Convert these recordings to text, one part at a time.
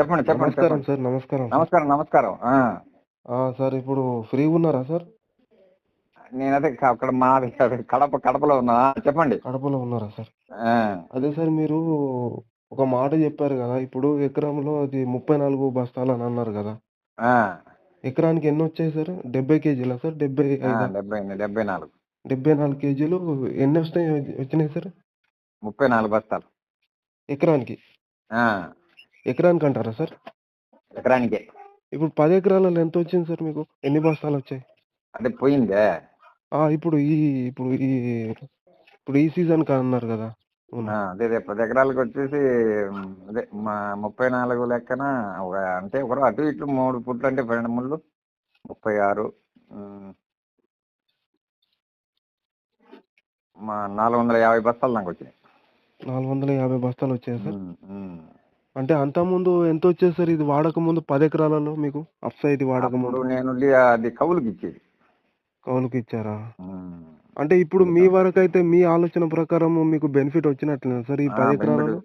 చెప్పండి చెప్పండి నమస్కారం సార్ నమస్కారం. సార్. నమస్కారం. నమస్కారం సార్ ఇప్పుడు ఫ్రీగా ఉన్నారా సార్? నేనదే క- అక్కడ మా కడప కడపలో ఉన్నా. చెప్పండి. కడపలో ఉన్నారా సార్? అదే సార్ మీరు ఒక మాట చెప్పారు కదా ఇప్పుడు ఎకరంలో అది ముప్పై నాలుగు బస్తాలు అని అన్నారు కదా. ఎకరానికి ఎన్ని వచ్చాయి సార్? డెబ్బై కేజీలా సార్? డెబ్బై డెబ్బై డెబ్బై నాలుగు. డెబ్బై నాలుగు కేజీలు ఎన్ని వస్తాయి వచ్చినాయి సార్? ముప్పై నాలుగు బస్తాలు. ఎకరానికి? ఎకరానికి అంటారా సార్? ఎకరానికే. ఇప్పుడు పది ఎకరాలలో ఎంత వచ్చింది సార్ మీకు? ఎన్ని బస్తాలు వచ్చాయి? అంటే పోయిందే. ఆ, ఇప్పుడు ఈ ఇప్పుడు ఈ ఇప్పుడు ఈ సీజన్ కా అన్నారు కదా? ఆ, అదే అదే. పది ఎకరాలకు వచ్చేసి ఉమ్, అదే మా ముప్పై నాలుగు లెక్కన ఒక అంటే ఒక అటు ఇటు మూడు పుట్లు అంటే పన్నెండు ముళ్ళు ముప్పై ఆరు ఉమ్, మా నాలుగు వందల యాభై బస్తాలు నాకు వచ్చినాయి నాలుగు వందల యాభై బస్తాలు వచ్చాయి సార్. ఉమ్, ఉమ్. అంటే అంత ముందు ఎంత వచ్చేది సార్ ఇది వాడక ముందు పది ఎకరాలలో మీకు అప్సా ఇది వాడక ముందు? అప్పుడు నేను లే- అది కవులుకి ఇచ్చేది. కౌలుకి ఇచ్చారా? ఉమ్. అంటే ఇప్పుడు మీ వరకు అయితే మీ ఆలోచన ప్రకారం మీకు బెనిఫిట్ వచ్చినట్లేదు సార్ ఈ ఆ, పది బెనిఫిట్ ఎకరాలలో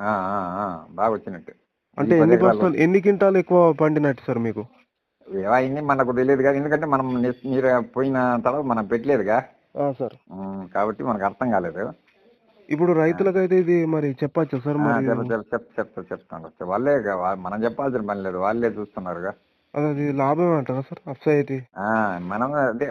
ఆ, ఆ, ఆ, బాగా వచ్చినట్టు. అంటే ఈ పది ఎన్ని. బస్తాలు ఎన్ని క్వింటాలు ఎక్కువ పండినట్టు సార్ మీకు? ఏమైంది మనకు తెలియదు కదా ఎందుకంటే మనం మీరు పోయిన తర్వాత మనం పెట్టలేదుగా. సార్. ఉమ్, కాబట్టి మనకు అర్థం కాలేదు. ఇప్పుడు రైతులకైతే ఇది మరి చెప్పచ్చా సార్ మరి? చెప్తా చెప్తాను. వాళ్ళే మనం చెప్పాల్సిన పని లేదు వాళ్ళే చూస్తున్నారుగా. అది లాభమే అంటారా సార్? అప్సా అయితే ఆ, మనం అదే